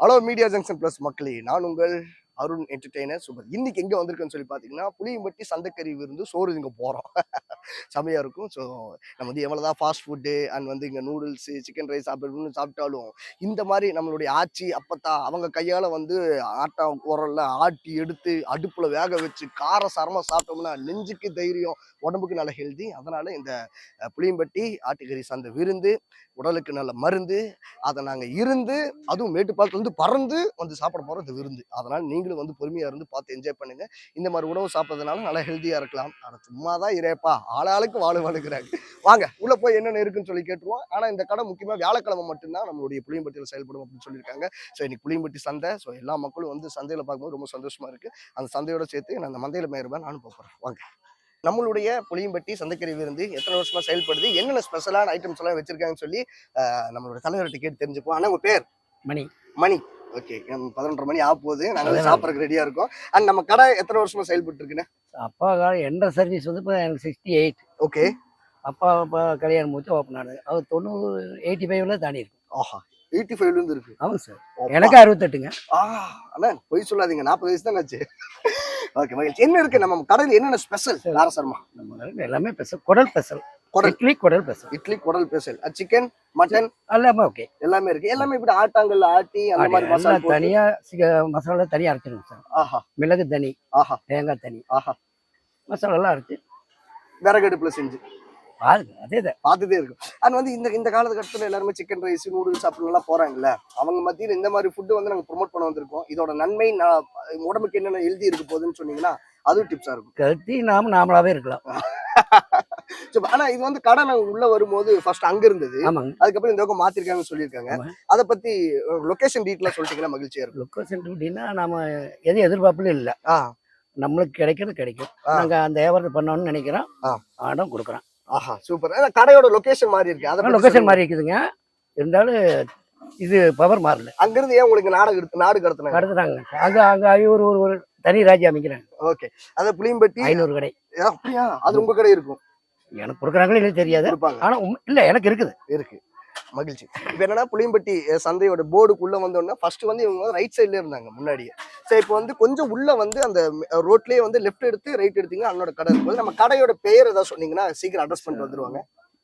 Hello media junction plus மக்களே நான் உங்கள் அருண் என்டர்டெய்னர் சூப்பர் இன்னைக்கு எங்கே வந்திருக்குன்னு சொல்லி பார்த்தீங்கன்னா புளியம்பட்டி சந்தைக்கறி விருந்து சோறு இங்கே போகிறோம் செமையாக இருக்கும். ஸோ நம்ம வந்து எவ்வளோதான் ஃபாஸ்ட் ஃபுட்டு அண்ட் வந்து இங்கே நூடுல்ஸு சிக்கன் ரைஸ் அப்படின்னு சாப்பிட்டாலும் இந்த மாதிரி நம்மளுடைய ஆச்சி அப்பத்தா அவங்க கையால் வந்து ஆட்டா உரல்ல ஆட்டி எடுத்து அடுப்பில் வேக வச்சு கார சரமாக சாப்பிட்டோம்னா நெஞ்சுக்கு தைரியம் உடம்புக்கு நல்ல ஹெல்தி அதனால் இந்த புளியம்பட்டி ஆட்டுக்கறி சந்தை விருந்து உடலுக்கு நல்ல மருந்து அதை நாங்கள் இருந்து அதுவும் மேட்டுப்பாளத்துலேருந்து பறந்து வந்து சாப்பிட போகிறோம் இந்த விருந்து. அதனால் நீங்கள் நீங்களும் வந்து பொறுமையாக இருந்து பார்த்து என்ஜாய் பண்ணுங்க. இந்த மாதிரி உணவு சாப்பிட்றதுனால நல்லா ஹெல்த்தியாக இருக்கலாம். ஆனால் சும்மா தான் இறையப்பா ஆளாளுக்கு வாழ வாழுகிறாங்க வாங்க உள்ளே போய் என்னென்ன இருக்குன்னு சொல்லி கேட்டுருவோம். ஆனால் இந்த கடை முக்கியமாக வியாழக்கிழமை மட்டும்தான் நம்மளுடைய புளியம்பட்டியில் செயல்படும் அப்படின்னு சொல்லியிருக்காங்க. ஸோ இன்னைக்கு புளியம்பட்டி சந்தை. ஸோ எல்லா மக்களும் வந்து சந்தையில் பார்க்கும்போது ரொம்ப சந்தோஷமா இருக்கு. அந்த சந்தையோட சேர்த்து நான் அந்த மந்தையில் மேயர்பா நானும் போகிறேன் வாங்க. நம்மளுடைய புளியம்பட்டி சந்தைக்கறி விருந்து எத்தனை வருஷமா செயல்படுது? என்னென்ன ஸ்பெஷலான ஐட்டம்ஸ் எல்லாம் வச்சிருக்காங்கன்னு சொல்லி நம்மளோட தலைவர்கிட்ட கேட்டு தெரிஞ்சுப்போம் ஆனால் உங்க பேர்? மணி. மணி. ஓகே பதினொன்றரை மணி ஆக போகுது நாங்கள். சாப்பிட்றதுக்கு ரெடியா இருக்கோம். அண்ட் நம்ம கடை எத்தனை வருஷமா செயல்பட்டு இருக்குன்னு அப்பா காலம் என்ற சர்வீஸ் வந்து இப்போ எனக்கு சிக்ஸ்டி எயிட் ஓகே அப்பா அப்பா கல்யாணம் முடிச்சு ஓப்பன் ஆனது. அவர் தொண்ணூறு எயிட்டி ஃபைவ்ல தாண்டி இருக்கும் ஆஹா எயிட்டி ஃபைவ்ல இருந்து இருக்கு. ஆமாங்க சார். எனக்கு அறுபத்தெட்டுங்க. ஆ அண்ணா பொய் சொல்லாதீங்க. நாற்பது வயசு தான் ஆச்சு. ஓகே மகிழ்ச்சி. என்ன இருக்கு? நம்ம கடையில் என்னென்ன ஸ்பெஷல் சரி. காரசரமா நம்ம எல்லாமே பெசல் குடல் பெசல் குடல். இட்லி குடல் பெசல். இட்லி குடல் ஸ்பெஷல் சிக்கன் மட்டன் எல்லாமே ஓகே எல்லாமே இருக்கு. எல்லாமே இப்படி ஆட்டாங்கல்ல ஆட்டி அந்த மாதிரி மசாலா தனியா சிக மசாலா தனியா அரைச்சிருங்க சார். ஆஹா. மிளகு தனி ஆஹா. தேங்காய் தனி. ஆஹா. மசாலா எல்லாம் அரைச்சி. விறகடுப்புல செஞ்சு. பாருங்க அதே தான். பார்த்துட்டே இருக்கும். அது வந்து இந்த இந்த காலகட்டத்தில் எல்லாருமே சிக்கன் ரைஸ் நூடுல்ஸ் அப்படின்லாம் போறாங்கல்ல அவங்க மத்தியில் இந்த மாதிரி ஃபுட்டு வந்து நாங்கள் ப்ரொமோட் பண்ண வந்திருக்கோம். இதோட நன்மை நான் உடம்புக்கு என்னென்ன எழுதி இருக்க போகுதுன்னு சொன்னீங்கன்னா அதுவும் டிப்ஸா இருக்கும். கருத்தி நாம நாமளாவே இருக்கலாம். ஆனா இது வந்து கடை நாங்க உள்ள வரும்போது ஃபர்ஸ்ட் அங்க இருந்தது. அதுக்கப்புறம் இந்த பக்கம் மாத்திருக்காங்கன்னு சொல்லியிருக்காங்க. அதை பத்தி லொகேஷன் டீட்டெயிலா சொல்லிட்டீங்கன்னா மகிழ்ச்சியா இருக்கும். லொக்கேஷன் அப்படின்னா நாம எதுவும் எதிர்பார்ப்புல இல்லை. நம்மளுக்கு கிடைக்கிறது கிடைக்கும். நாங்க அந்த வியாபாரத்தை பண்ணோம்னு நினைக்கிறோம். ஆடம் கொடுக்குறோம். ஆஹா சூப்பர் கடையோட லொகேஷன் மாறி இருக்கு. அதை பத்தி லொக்கேஷன். மாதிரி இருக்குதுங்க. இருந்தாலும் இது பவர் மாறல. அங்க இருந்து ஏன் உங்களுக்கு நாடு நாடு கடத்தினாங்க? கடத்துறாங்க அங்க அங்க ஒரு ஒரு தனி ராஜ்யம் அமைக்கிறாங்க. ஓகே அதை புளியம்பட்டி ஐநூறு கடை. அப்படியா? அது உங்க கடை இருக்கும்? எனக்கு கொடுக்குறாங்களே இல்லை தெரியாது. இருப்பாங்க ஆனா உண்மை- இல்ல எனக்கு இருக்குது. இருக்கு. மகிழ்ச்சி. இப்போ என்னன்னா புளியம்பட்டி சந்தையோட போர்டுக்குள்ள வந்தோடனே ஃபர்ஸ்ட் வந்து இவங்க வந்து ரைட் சைட்ல இருந்தாங்க முன்னாடியே. சரி இப்போ வந்து கொஞ்சம் உள்ள வந்து அந்த ரோட்லயே வந்து லெஃப்ட் எடுத்து ரைட் எடுத்தீங்க அண்ணோட கடை இருக்கும்போது நம்ம கடையோட பெயர் ஏதாவது சொன்னீங்கன்னா சீக்கிரம் அட்ரஸ் பண்ணிட்டு வந்துருவாங்க.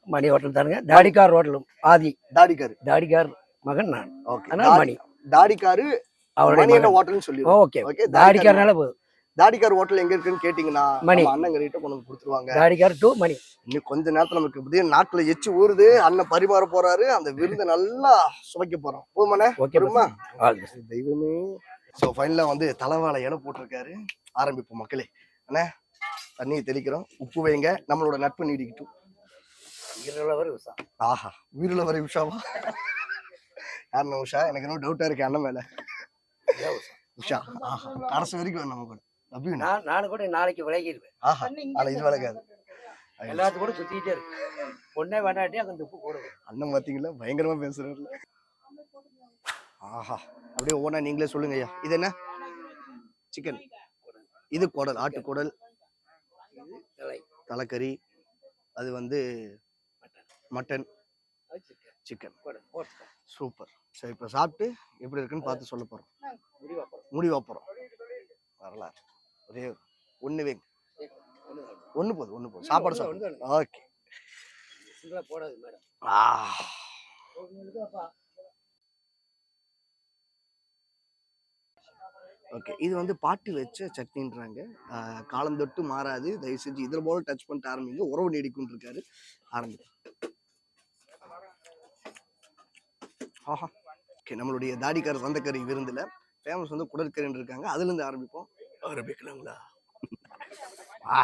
மணி ஹோட்டல் தானுங்க. தாடிக்கார் ஹோட்டலும் ஆதி. தாடிக்காரு. தாடிக்கார் மகன் நான். ஓகே மணி. தாடிக்காரு அவருடைய ஹோட்டல்னு சொல்லி ஓகே ஓகே தாடிக்காரனால போதும் தாடிக்கார் ஹோட்டல் எங்க இருக்குன்னு கேட்டீங்கன்னா மணி. நம்ம அண்ணன் கிட்ட கொண்டு கொடுத்துருவாங்க. தாடிக்கார் டூ மணி. இன்னும் கொஞ்ச நேரத்துல நமக்கு புதிய நாட்டுல எச்சு ஊறுது அண்ணன் பரிமாற போறாரு அந்த விருந்தை நல்லா சுவைக்க போறோம். போமாண்ணே ஓகே வருமா? All the best. தெய்வமே. ஸோ ஃபைனலாக வந்து தலைவாழை இலை போட்டிருக்காரு. ஆரம்பிப்போம் மக்களே. அண்ணே தண்ணியை தெளிக்கிறோம். உப்பு வைங்க. நம்மளோட நட்பு நீடிக்கட்டும். இருளவர் உஷா. ஆஹா உயிருள்ள வரை உஷாவா? யாருண்ணா உஷா? எனக்கு இன்னும் டவுட்டா இருக்கு அண்ணன் மேல. உஷா. ஆஹா கடைசி வரைக்கும் நம்ம கூட நான் நானும் கூட நாளைக்கு விலகிடுவேன். ஆஹா ஆனா இது விளக்காது எல்லாத்துக்கும் கூட சுத்திட்டே இருக்கு. பொண்ணே வேண்டாட்டி அங்க உப்பு போடுவேன். அண்ணன் பாத்தீங்களா? பயங்கரமா பேசுறாருல. ஆஹா அப்படியே ஓனா நீங்களே சொல்லுங்க ஐயா. இது என்ன? சிக்கன் இது குடல் ஆட்டு குடல். இது தலை. தலைக்கறி. அது வந்து மட்டன். சிக்கன் சூப்பர் சரி இப்போ சாப்பிட்டு எப்படி இருக்குன்னு பார்த்து சொல்ல போறோம். முடிவா போறோம். முடிவா போறோம். வரலாறு. ஒரே ஒன்று வைங்க. ஒன்று போதும் ஒன்று போதும். சாப்பாடு சாப்பிடு. ஓகே சிங்கிளா போடாது மேடம். ஆ. ஓகே இது வந்து பாட்டி வச்ச சட்னின்றாங்க. காலம் தொட்டு மாறாது. தயவு செஞ்சு இதில் போல டச் பண்ணிட்டு ஆரம்பிங்க. உறவு நீடிக்கும் இருக்காரு. ஆரம்பி ஆஹா. ஓகே நம்மளுடைய தாடிக்கார சந்தக்கறி விருந்தில் ஃபேமஸ் வந்து குடற்கறின்னு இருக்காங்க. அதுலேருந்து ஆரம்பிப்போம். ஆரம்பிக்கலாங்களா ஆ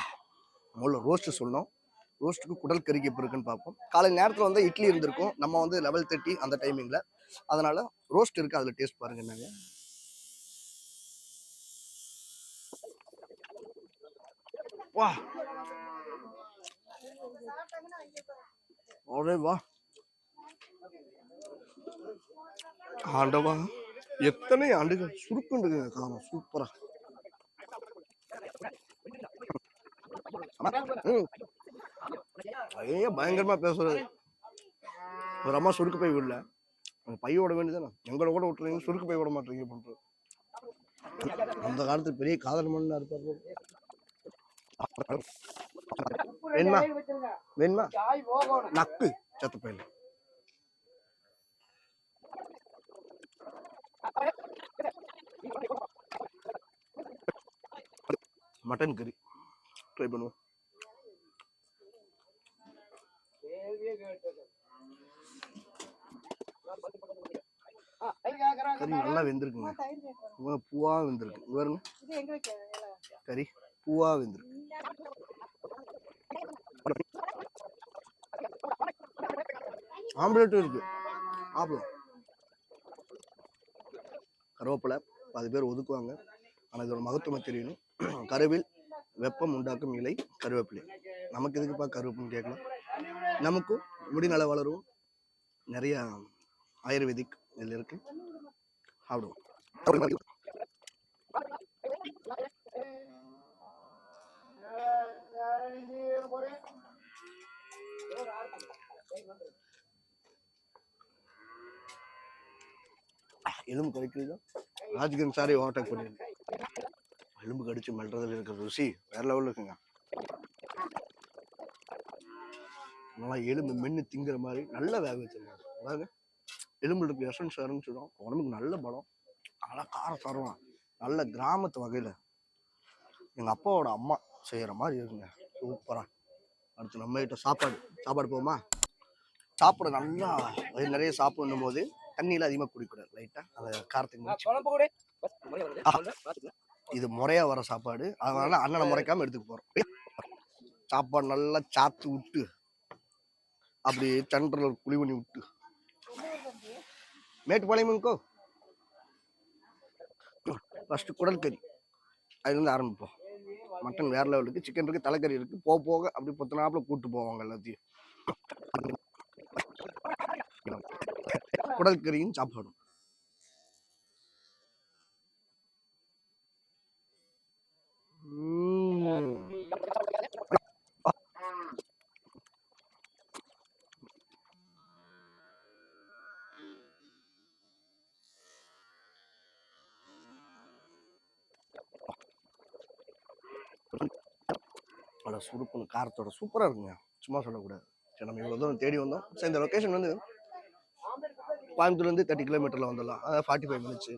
முதல்ல ரோஸ்ட்டு சொல்லணும். ரோஸ்ட்டுக்கு குடல் கறிக்கு இப்போ இருக்குன்னு பார்ப்போம். காலை நேரத்தில் வந்து இட்லி இருந்திருக்கும். நம்ம வந்து லெவல் தேர்ட்டி அந்த டைமிங்கில் அதனால் ரோஸ்ட் இருக்குது அதில் டேஸ்ட் பாருங்க நாங்கள் வா. ஒரே வா. ஆண்டவா எத்தனை ஆண்டுகள் சுருக்குண்டுங்க காலம் சூப்பராக ஐயே பயங்கரமா பேசுறது ஒரு அம்மா சுருக்கு போய் விடல. உங்க பைய விட வேண்டியதானே எங்களை கூட விட்டுறீங்க சுருக்கு பை விட மாட்டீங்க பண்ணுறது அந்த காலத்துல பெரிய காதல் மண்ணா இருப்பாரு. வேணுமா? வேணுமா? நக்கு சத்து பையில மட்டன் கறி. ட்ரை பண்ணுவோம். கறி நல்லா வெந்திருக்குங்க. இவங்க பூவா வெந்திருக்கு. இங்க கறி பூவா வெந்திருக்கு. ஆம்லேட்டும் இருக்கு. ஆப்பிளம். கருவேப்பிலை பாதி பேர் ஒதுக்குவாங்க. ஆனால் இதோட மகத்துவம் தெரியணும் கருவில் வெப்பம் உண்டாக்கும் இலை கருவேப்பிலை. நமக்கு எதுக்குப்பா கருவேப்புன்னு கேட்கலாம்? நமக்கும் முடி நல்லா வளரும் நிறைய ஆயுர்வேதிக் இதில் இருக்கு. சாப்பிடுவோம். எலும்பு குறைக்கிறதா ராஜ்கிரண் சாரி ஓட்டக் பண்ணிருக்கு எலும்பு கடிச்சு மெல்றதுல இருக்கிற ருசி வேற லெவலில் இருக்குங்க. நல்லா எலும்பு மென்று திங்கிற மாதிரி நல்லா வேக வச்சிருக்காங்க. அதாவது எலும்புல இருக்க எசன்ஸ் இறங்கிச்சிடும் உடம்புக்கு நல்ல பலம். நல்லா காரம் சாரம் நல்ல கிராமத்து வகையில் எங்கள் அப்பாவோட அம்மா செய்கிற மாதிரி இருக்குங்க. சூப்பராக அடுத்து நம்ம கிட்ட சாப்பாடு சாப்பாடு போமா? சாப்பிட நல்லா வயிறு நிறைய சாப்பிடணும் போது தண்ணியில் அதிகமாக குடிக்கூடாது லைட்டாக அந்த காரத்துக்கு இது முறையா வர சாப்பாடு. அதனால அண்ணனை முறைக்காம எடுத்துக்க போறோம். சாப்பாடு. நல்லா சாத்து விட்டு அப்படியே சென்டரில் குழி பண்ணி விட்டு மேட்டுப்பாளையமுங்கோ? ஃபர்ஸ்ட் குடல் கறி. அதுலேருந்து ஆரம்பிப்போம். மட்டன் வேற லெவல் இருக்கு சிக்கன் இருக்கு தலைக்கறி இருக்கு. போக போக அப்படி பொத்தனாப்புல கூட்டு போவாங்க எல்லாத்தையும். குடல் கறியும் சாப்பாடும். நல்லா சுருக்குன்னு காரத்தோட சூப்பராக இருக்குங்க. சும்மா சொல்லக்கூடாது. சரி நம்ம இவ்வளோ தூரம் தேடி வந்தோம். சரி இந்த லொக்கேஷன் வந்து கோயம்புத்தூர்லேருந்து தேர்ட்டி கிலோமீட்டரில் வந்துடலாம். அதாவது ஃபார்ட்டி ஃபைவ் மினிட்ஸ்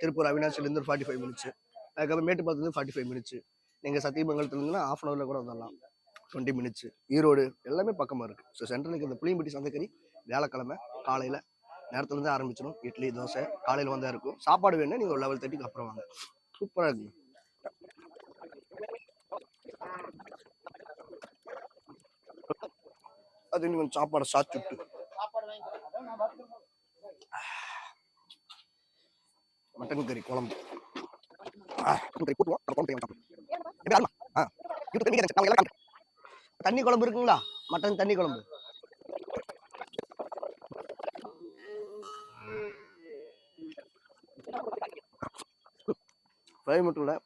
திருப்பூர் அவினாசிலேருந்து ஃபார்ட்டி ஃபைவ் மினிட்ஸ் அதுக்கப்புறம் மேட்டுப்பாளத்துலேருந்து ஃபார்ட்டி ஃபைவ் மினிட்ஸ் நீங்கள் சத்தியமங்கலத்துலேருந்துனா ஆஃப் அன் ஹவரில் கூட வந்துடலாம். டுவெண்ட்டி மினிட்ஸ் ஈரோடு எல்லாமே பக்கமாக இருக்குது ஸோ சென்ட்ரலுக்கு இந்த புளியம்பட்டி சந்தைக்கறி வியாழக்கிழமை காலையில் நேரத்துலேருந்து ஆரம்பிச்சிடும். இட்லி தோசை காலையில் வந்தால் இருக்கும். சாப்பாடு வேணும்னா நீங்கள் ஒரு லெவல் தேர்ட்டிக்கு அப்புறம் வாங்க. சூப்பராக இருக்குங்க. அது இன்னும் கொஞ்சம் சாப்பாடை சாச்சு விட்டு. மட்டன் கறி குழம்பு. ஆ, தண்ணி குழம்பு இருக்குங்களா? மட்டன் தண்ணி குழம்பு. ஃப்ரை மட்டும் இல்லை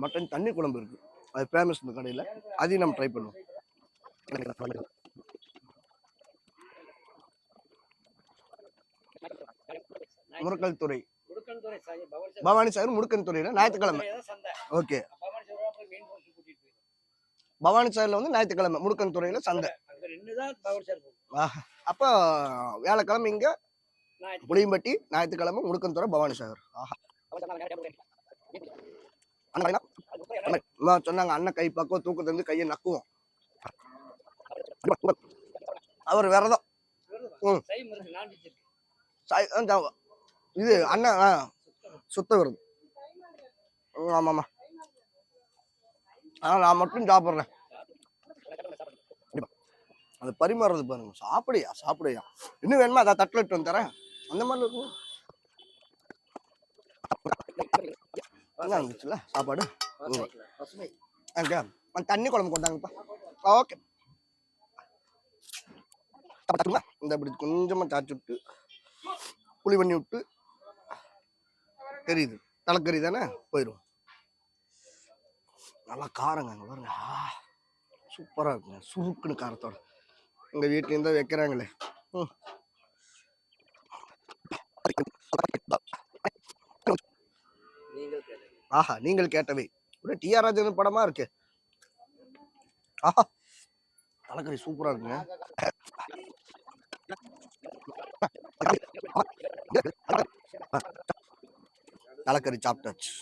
மட்டன் தண்ணி குழம்பு இருக்கு. அது ஃபேமஸ் இந்த கடையில். அதையும் நம்ம ட்ரை பண்ணுவோம். முருக்கல் துறை. பவானி சாகர் முடுக்கன் துறையில ஞாயிற்றுக்கிழமை. ஓகே. பவானி சாகர்ல வந்து ஞாயிற்றுக்கிழமை முடுக்கன் துறையில சந்தை. அப்போ வியாழக்கிழமை இங்க புளியம்பட்டி ஞாயிற்றுக்கிழமை முடுக்கன் துறை பவானி சாகர் சொன்னாங்க அண்ணன் கை பக்கம் தூக்கத்துல இருந்து கையை நக்குவோம். அவர் விரதம். சாய்- அந்த இது அண்ணன் ஆ, சுத்த வருது ஆமாம்மா. ஆ நான் மட்டும் சாப்பிட்றேன். அது பரிமாறுறது பாருங்க. சாப்பிடையா சாப்பிடையா. இன்னும் வேணுமா? அதை தட்டில் இட்டு வந்து தரேன் அந்த மாதிரி இருக்கும் நல்லா இருந்துச்சுல்ல சாப்பாடு? அங்கே தண்ணி குழம்பு கொண்டாங்கப்பா ஓகே. இந்த இப்படி கொஞ்சமாக சாச்சு விட்டு புளி பண்ணி விட்டு தெரியுது தலைக்கறி தானே? போயிடும் நல்லா காரங்க அங்க பாருங்க. சூப்பராக இருக்குங்க. சுருக்குன்னு காரத்தோட. எங்கள் வீட்லேருந்து வைக்கிறாங்களே. ம். ஆஹா நீங்கள் கேட்டவை. ஒரு டிஆர் ராஜன் படமா இருக்கு? ஆஹா. தலைக்கறி சூப்பரா இருக்குங்க. தலைக்கறி சாப்பிட்டாச்சு.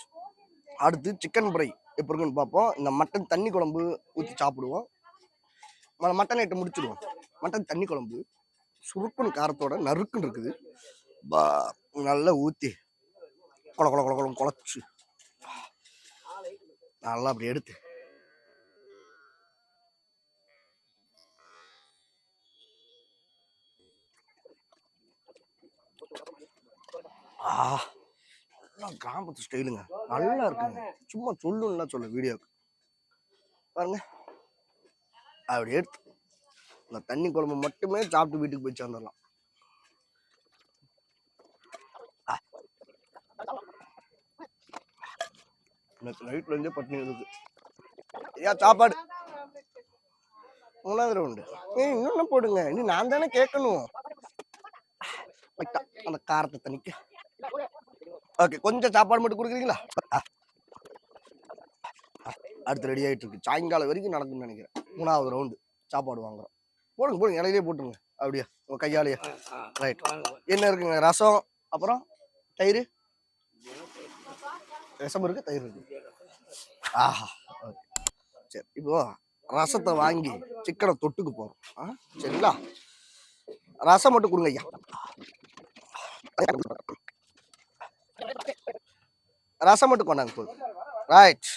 அடுத்து சிக்கன் ஃப்ரை எப்படி இருக்குன்னு பார்ப்போம். இந்த மட்டன் தண்ணி குழம்பு ஊற்றி சாப்பிடுவோம். ம- மட்டன் ஐட்டம் முடிச்சிடுவோம். மட்டன் தண்ணி குழம்பு சுருக்குன்னு காரத்தோட நறுக்குன்னு இருக்குது. பா நல்லா ஊற்றி கொல கொல கொல கொலம் குழச்சி. நல்லா அப்படி எடுத்து. ஆ. நல்லா கிராமத்து ஸ்டைலுங்க நல்லா இருக்குங்க. சும்மா சொல்லுன்னா சொல்ல வீடியோக்கு பாருங்க. அப்படி எடுத்து இந்த தண்ணி குழம்பு மட்டுமே சாப்பிட்டு வீட்டுக்கு போய் சேர்ந்துடலாம். நேற்று நைட்ல இருந்தே பட்டினி இருக்கு ஏன் சாப்பாடு. மூணாவது ரவுண்டு ஏய் இன்னொன்னு போடுங்க. இனி நான் தானே கேட்கணும். அந்த காரத்தை தணிக்க. ஓகே கொஞ்சம் சாப்பாடு மட்டும் கொடுக்குறீங்களா? அடுத்து ரெடி ஆயிட்டு இருக்கு. சாயங்காலம் வரைக்கும் நடக்கும்னு நினைக்கிறேன். மூணாவது ரவுண்டு சாப்பாடு வாங்குறோம். போடுங்க போடுங்க. இலையிலே போட்டுருங்க. அப்படியே உங்க கையாலேயே. ரைட் என்ன இருக்குங்க? ரசம் அப்புறம் தயிர்? ரசம் இருக்கு தயிர் இருக்கு. ஆஹா ஓகே சரி இப்போ ரசத்தை வாங்கி சிக்கனை தொட்டுக்கு போறோம். ஆ சரிங்களா? ரசம் மட்டும் கொடுங்க ஐயா. ரசம் மட்டும் கொண்டாங்க போதும். ரைட்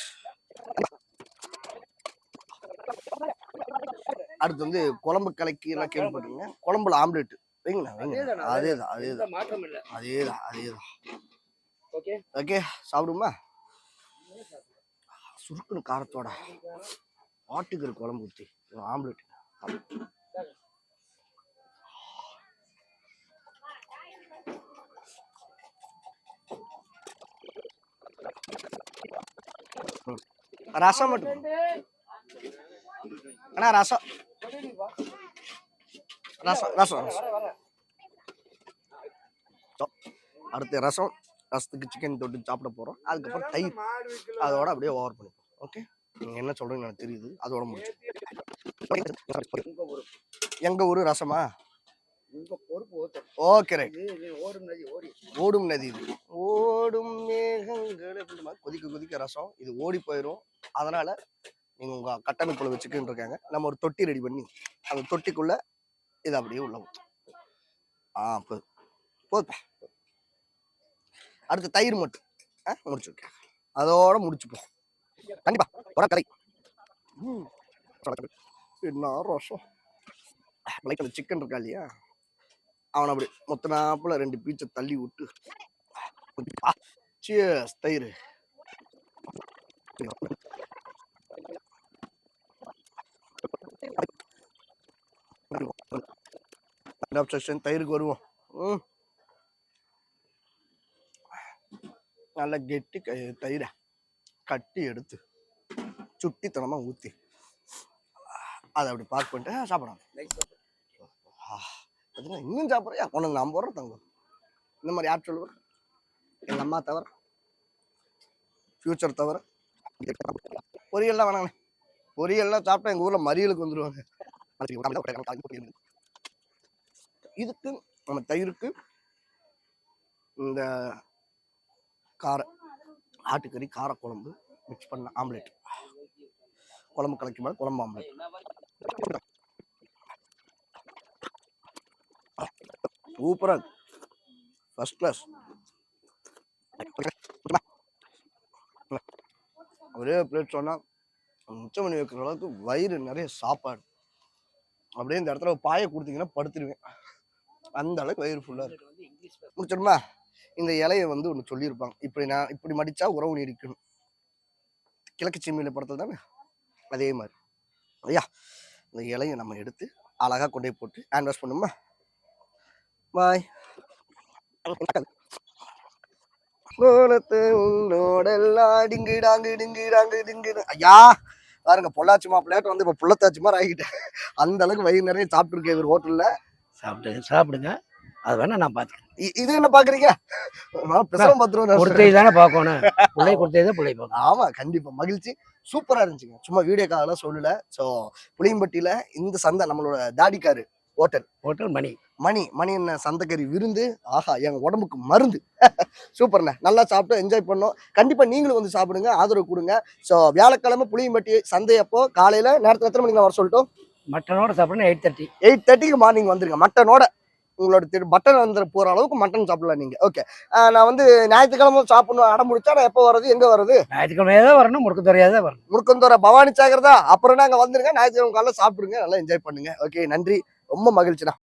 அடுத்து வந்து குழம்பு கலக்கி எல்லாம் கேள்விப்பட்டீங்க குழம்புல ஆம்லெட் வைங்களா வைங்க அதேதான் அதேதான் மாற்றம் இல்லை. அதேதான் அதேதான். ஓகே. ஓகே சாப்பிடுமா சுருக்குன்னு காரத்தோட ஆட்டுக்கறி குழம்பு ஊற்றி ஆம்லெட் ரசம் மட்டும். அண்ணா ரசம். ரசம் ரசம் ரசம். அடுத்து ரசம் ரசத்துக்கு சிக்கன் தொட்டு சாப்பிட போறோம். அதுக்கப்புறம் தயிர். அதோட அப்படியே ஓவர் பண்ணிப்போம். ஓகே நீங்க என்ன சொல்றீங்கன்னு எனக்கு தெரியுது. அதோட முடிச்சு எங்க ஊரு ரசமா? ஓகே ரைட் ஓடும் நதி ஓடி. ஓடும் நதி இது. ஓடும் மேகங்கள் அப்படின்ற கொதிக்க கொதிக்க ரசம். இது ஓடி போயிடும் அதனால நீங்க உங்க கட்டமைப்புல வச்சுக்கின்னு இருக்காங்க. நம்ம ஒரு தொட்டி ரெடி பண்ணி அந்த தொட்டிக்குள்ள இதை அப்படியே உள்ள ஊத்தும் ஆ போதும் போதுப்பா. அடுத்து தயிர் மட்டும் ஆ முடிச்சிருக்கேன் அதோட முடிச்சுப்போம் கண்டிப்பா. கரை ம். என்ன ரசம்? லைக் அந்த சிக்கன் இருக்கா இல்லையா? அவனை அப்படி மொத்த நாப்புல ரெண்டு பீச்சை தள்ளி விட்டு சியர்ஸ் தயிர். செக்ஷன் தயிருக்கு வருவோம். ம். நல்லா கெட்டி தயிரை கட்டி எடுத்து சுட்டித்தனமா ஊத்தி அதை அப்படி பார்க் பண்ணிட்டு ஆ, பார்த்தீங்கன்னா இன்னும் சாப்பிட்றியா உனக்கு நான் போடுறேன் தங்கம். இந்த மாதிரி யார் சொல்லுவார் எங்கள் அம்மா தவிர. ஃப்யூச்சர் தவிர. பொரியல்லாம் வேணாங்கண்ணே. பொரியல்லாம் சாப்பிட்டா எங்கள் ஊரில் மறியலுக்கு வந்துடுவாங்க இதுக்கு நம்ம தயிருக்கு இந்த கார ஆட்டுக்கறி கார குழம்பு மிக்ஸ் பண்ண ஆம்லேட் குழம்பு கலக்கி மேலே குழம்பு ஆம்லேட் சூப்பராக ஃபஸ்ட் கிளாஸ் ஒரே பிளேட் சொன்னால் மிச்சம் பண்ணி வைக்கிற அளவுக்கு வயிறு நிறைய சாப்பாடு. அப்படியே இந்த இடத்துல பாயை கொடுத்தீங்கன்னா படுத்துருவேன். அந்த அளவுக்கு வயிறு ஃபுல்லாக இருக்கு. முடிச்சிடுமா இந்த இலையை வந்து ஒன்று சொல்லியிருப்பாங்க. இப்படி நான் இப்படி மடித்தா உறவு நீடிக்கணும். கிழக்கு சிம்மியில படத்தில் தானே? அதே மாதிரி. ஐயா இந்த இலையை நம்ம எடுத்து அழகா கொண்டு போய் போட்டு ஹேண்ட் வாஷ் பண்ணுமா? பாய். கோலத்து உன்னோடெல்லாம் டிங்கு டாங்கு டிங்கு ஐயா பாருங்க பொள்ளாச்சி மாப்பிள்ளையாட்டம் வந்து இப்போ புள்ளத்தாச்சி மாதிரி ஆகிட்டேன். அந்த அளவுக்கு வயிறு நிறைய சாப்பிட்டுருக்கேன் ஒரு ஹோட்டல்ல. சாப்பிடுங்க சாப்பிடுங்க. அது வேணா நான் பார்த்துக்கிறேன் இ- இது என்ன பாக்குறீங்க? பிரசவம் பத்து ரூபா கொடுத்தது தானே பார்க்கணும். பிள்ளை கொடுத்தது தான் பிள்ளை பார்க்கணும். ஆமா கண்டிப்பா. மகிழ்ச்சி. சூப்பரா இருந்துச்சுங்க. சும்மா வீடியோக்காகலாம் சொல்லல. சோ புளியம்பட்டியில இந்த சந்தை நம்மளோட தாடிக்காரு. ஹோட்டல். ஹோட்டல் மணி. மணி மணி என்ன சந்தைக்கறி விருந்து? ஆஹா எங்க உடம்புக்கு மருந்து. சூப்பர்ண்ணே. நல்லா சாப்பிட்டு என்ஜாய் பண்ணோம். கண்டிப்பா நீங்களும் வந்து சாப்பிடுங்க ஆதரவு கொடுங்க. ஸோ வியாழக்கிழமை புளியம்பட்டி சந்தை அப்போ காலையில நேரத்துல எத்தனை மணிக்கு வர சொல்லட்டும்? மட்டனோட சாப்பிடணும் எயிட் தேர்ட்டி எயிட் தேர்ட்டிக்கு மார்னிங் வந்துருங்க. மட்டனோட உங்களோட திரு மட்டன் வந்து போற அளவுக்கு மட்டன் சாப்பிடலாம் நீங்க. ஓகே நான் வந்து ஞாயிற்றுக்கிழமை சாப்பிடணும் அடம் முடிச்சா நான் எப்போ வர்றது எங்க வர்றது? ஞாயிற்றுக்கிழமையாக தான் வரணும் முறுக்கு துறையாக தான் வரணும். முருக்கந்தோர பவானி சாகர் தான். அப்புறம் நாங்க வந்துருங்க ஞாயிற்றுக்கிழமை காலைல சாப்பிடுங்க நல்லா என்ஜாய் பண்ணுங்க. ஓகே நன்றி. ரொம்ப மகிழ்ச்சிடா.